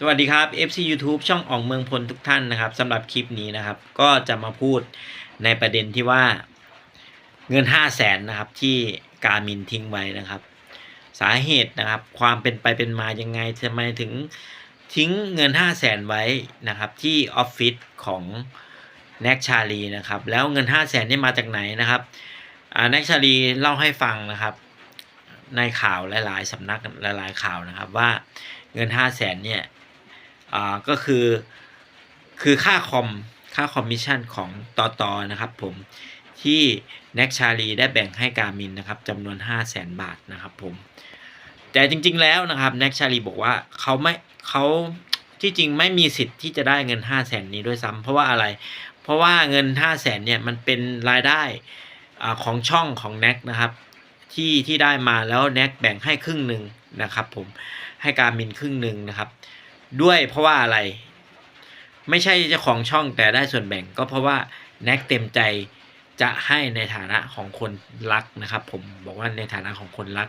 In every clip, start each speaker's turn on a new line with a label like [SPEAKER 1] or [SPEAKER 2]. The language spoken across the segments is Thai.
[SPEAKER 1] สวัสดีครับ FC YouTube ช่องอ่องเมืองพลทุกท่านนะครับสำหรับคลิปนี้นะครับ ก็จะมาพูดในประเด็นที่ว่าเงิน 5 0 0แสนนะครับที่กามินทิ้งไว้นะครับ สาเหตุนะครับ ความเป็นไปเป็นมายังไงทำไมถึงทิ้งเงิน 5 0 0แสนไว้นะครับ ที่ออฟฟิศของแน็กชาลีนะครับ แล้วเงิน 5 0 0แสนนี่มาจากไหนนะครับแน็กชาลีเล่าให้ฟังนะครับ ในข่าวหลาย ๆสำนักหลาย ๆ ข่าวนะครับว่าเงิน 5 0 0แสนเนี่ย อ่าก็คือคือค่าคอมค่าคอมมิชชั่นของตอตอนะครับผมที่แน็กชาลีได้แบ่งให้การมินนะครับจำนวน 5 0 0แสนบาทนะครับผมแต่จริง ๆ แล้วนะครับแน็กชาลีบอกว่าเขาไม่เขาที่จริงไม่มีสิทธิ์ที่จะได้เงิน 5 0 0แสนนี้ด้วยซ้ำเพราะว่าอะไร เพราะว่าเงิน 5 0 0แสนเนี่ยมันเป็นรายได้อาของช่องของแน็กนะครับที่ที่ได้มาแล้วแน็กแบ่งให้ครึ่งหนึ่งนะครับผมให้การมินครึ่งหนึ่งนะครับ ด้วยเพราะว่าอะไร ไม่ใช่เจ้าของช่องแต่ได้ส่วนแบ่งก็เพราะว่าแน็กเต็มใจจะให้ในฐานะของคนรักนะครับ ผมบอกว่าในฐานะของคนรัก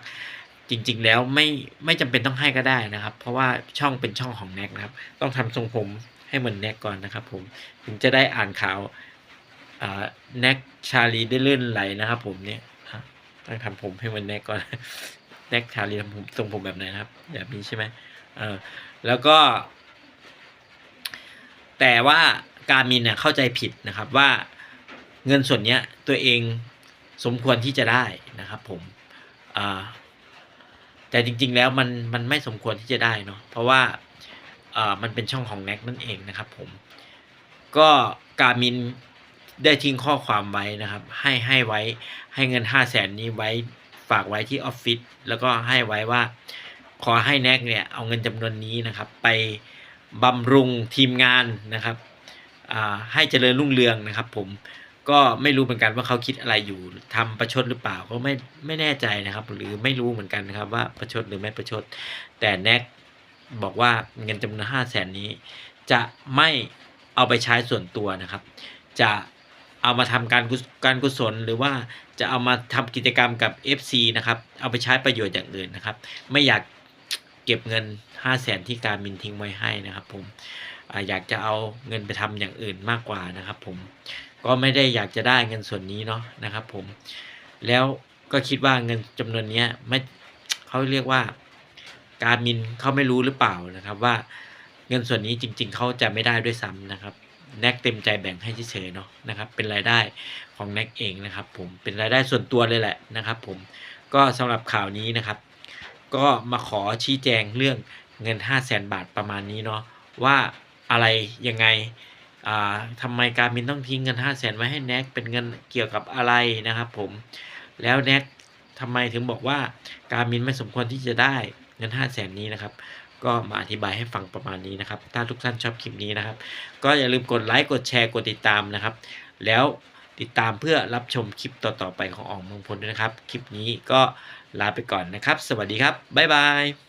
[SPEAKER 1] จริง ๆ แล้วไม่ไม่จำเป็นต้องให้ก็ได้นะครับ เพราะว่าช่องเป็นช่องของแน็กนะครับ ต้องทำทรงผมให้เหมือนแน็กก่อนนะครับ ผมถึงจะได้อ่านข่าวอ่าแน็กชาลีได้เลื่อนไหลนะครับ ผมเนี่ยต้องทำผมให้เหมือนแน็กก่อนแน็กชาลีทำผมทรงผมแบบไหนครับ แบบนี้ใช่ไหม เออแล้วก็ แต่ว่าการมินเนี่ยเข้าใจผิดนะครับว่าเงินส่วนเนี้ยตัวเองสมควรที่จะได้นะครับ ผมแต่จริง ๆ แล้วมันมันไม่สมควรที่จะได้เนาะเพราะว่าอ่ามันเป็นช่องของแน็กนั่นเองนะครับ ผม ก็การมินได้ทิ้งข้อความไว้นะครับ ให้ให้ไว้ให้เงินห้าแสนนี้ไว้ฝากไว้ที่ออฟฟิศแล้วก็ให้ไว้ว่า ขอให้แน็กเนี่ยเอาเงินจำนวนนี้นะครับไปบำรุงทีมงานนะครับให้เจริญรุ่งเรืองนะครับผมก็ไม่รู้เหมือนกันว่าเขาคิดอะไรอยู่ทำประชดหรือเปล่าก็ไม่ไม่แน่ใจนะครับ หรือไม่รู้เหมือนกันนะครับว่าประชดหรือไม่ประชด แต่แน็กบอกว่าเงินจำนวนห้าแสนนี้ จะไม่เอาไปใช้ส่วนตัวนะครับ จะเอามาทำการกุศการกุศลหรือว่าจะเอามาทำกิจกรรมกับ FC นะครับ เอาไปใช้ประโยชน์อย่างอื่นนะครับ ไม่อยาก เก็บเงิน5 0 0แสนที่การมินทิ้งไว้ให้นะครับ ผมอยากจะเอาเงินไปทำอย่างอื่นมากกว่านะครับ ผมก็ไม่ได้อยากจะได้เงินส่วนนี้เนาะนะครับ ผมแล้วก็คิดว่าเงินจำนวนนี้ไม่เขาเรียกว่า การมินเขาไม่รู้หรือเปล่านะครับ ว่าเงินส่วนนี้จริง ๆเขาจะไม่ได้ด้วยซ้ำนะครับแน็กเต็มใจแบ่งให้เฉยๆเนาะนะครับ เป็นรายได้ของแน็กเองนะครับ ผมเป็นรายได้ส่วนตัวเลยแหละนะครับ ผมก็สำหรับข่าวนี้นะครับ ก็มาขอชี้แจงเรื่องเงิน 5 0 0แสนบาทประมาณนี้เนาะว่าอะไรยังไงอ่าทำไมการมินต้องทิ้งเงิน 5 0 0แสนไว้ให้แน็กเป็นเงินเกี่ยวกับอะไรนะครับผมแล้วแน็กทำไมถึงบอกว่าการมินไม่สมควรที่จะได้เงิน 5 0 0แสนนี้นะครับก็มาอธิบายให้ฟังประมาณนี้นะครับ ถ้าทุกท่านชอบคลิปนี้นะครับ ก็อย่าลืมกดไลค์ กดแชร์ กดติดตามนะครับ แล้ว ติดตามเพื่อรับชมคลิปต่อๆไปของอ่องมงพลด้วยนะครับ คลิปนี้ก็ลาไปก่อนนะครับ สวัสดีครับ บ๊ายบาย